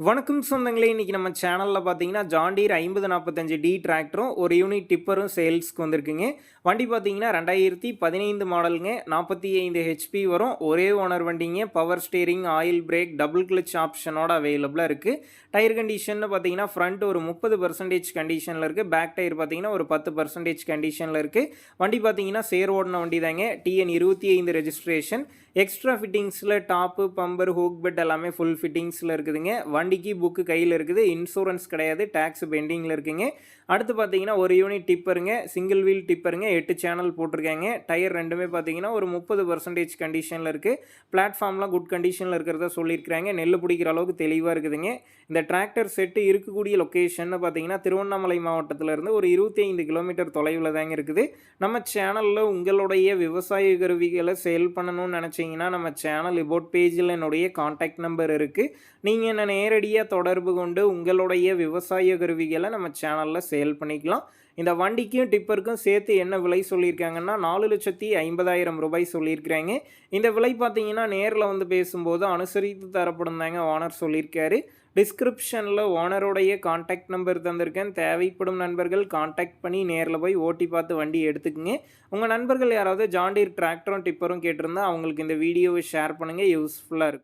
வணக்கம் சொந்தங்களே இன்றைக்கி நம்ம சேனலில் பார்த்தீங்கன்னா ஜாண்டீர் ஐம்பது நாற்பத்தஞ்சு டி டிராக்டரும் ஒரு யூனிட் டிப்பரும் சேல்ஸ்க்கு வந்திருக்குங்க. வண்டி பார்த்தீங்கன்னா ரெண்டாயிரத்தி பதினைந்து மாடலுங்க நாற்பத்தி ஐந்து ஹெச்பி வரும். ஒரே ஓனர் வண்டிங்க. Power steering oil brake double clutch ஆப்ஷனோட அவைலபிளாக இருக்குது டயர் கண்டிஷன் பார்த்தீங்கன்னா ஃப்ரண்ட் ஒரு முப்பது பர்சன்டேஜ் கண்டிஷனில் இருக்குது பேக் டயர் பார்த்தீங்கன்னா ஒரு பத்து பர்சன்டேஜ் கண்டிஷனில் இருக்குது வண்டி பார்த்தீங்கன்னா சேர் ஓடின வண்டி தாங்க டிஎன் இருபத்தி ஐந்து ரெஜிஸ்ட்ரேஷன் எக்ஸ்ட்ரா ஃபிட்டிங்ஸில் டாப்பு பம்பர் ஹூக் பெட் எல்லாமே ஃபுல் ஃபிட்டிங்ஸில் இருக்குதுங்க. வண்டிக்கு புக்கு கையில் இருக்குது. இன்சூரன்ஸ் கிடையாது. டேக்ஸ் பெண்டிங்கில் இருக்குங்க. அடுத்து பார்த்தீங்கன்னா ஒரு யூனிட் டிப்பருங்க சிங்கிள் வீல் டிப்பருங்க எட்டு சேனல் போட்டிருக்காங்க. டயர் ரெண்டுமே பார்த்தீங்கன்னா ஒரு முப்பது பர்சன்டேஜ் கண்டிஷனில் இருக்குது பிளாட்ஃபார்ம்லாம் குட் கண்டிஷனில் இருக்கிறதா சொல்லியிருக்கிறாங்க. நெல் பிடிக்கிற அளவுக்கு தெளிவாக இருக்குதுங்க. இந்த டிராக்டர் செட்டு இருக்கக்கூடிய லொக்கேஷன் பார்த்தீங்கன்னா திருவண்ணாமலை மாவட்டத்திலேருந்து ஒரு இருபத்தி ஐந்து கிலோமீட்டர் தொலைவில் தாங்க இருக்குது. நம்ம சேனலில் உங்களுடைய விவசாய கருவிகளை சேல் பண்ணணும்னு நினச்சிங்கன்னா நம்ம சேனல் இபோட் பேஜில் என்னுடைய காண்டாக்ட் நம்பர் இருக்குது நீங்கள் என்ன நேரடியாக தொடர்பு கொண்டு உங்களுடைய விவசாய கருவிகளை நம்ம சேனலில் சேல் பண்ணிக்கலாம். இந்த வண்டிக்கும் டிப்பருக்கும் சேர்த்து என்ன விலை சொல்லியிருக்காங்கன்னா நாலு லட்சத்தி ஐம்பதாயிரம் ரூபாய் சொல்லியிருக்கிறாங்க. இந்த விலை பார்த்தீங்கன்னா நேரில் வந்து பேசும்போது அனுசரித்து தரப்படும் தாங்க ஓனர் சொல்லியிருக்காரு. டிஸ்கிரிப்ஷனில் ஓனருடைய காண்டாக்ட் நம்பர் தந்திருக்கேன். தேவைப்படும் நண்பர்கள் காண்டாக்ட் பண்ணி நேரில் போய் ஓட்டி பார்த்து வண்டி எடுத்துக்கோங்க. உங்கள் நண்பர்கள் யாராவது ஜாண்டீர் டிராக்டரும் டிப்பரும் கேட்டிருந்தா அவங்களுக்கு இந்த வீடியோவை ஷேர் பண்ணுங்கள் யூஸ்ஃபுல்லாக இருக்கும்.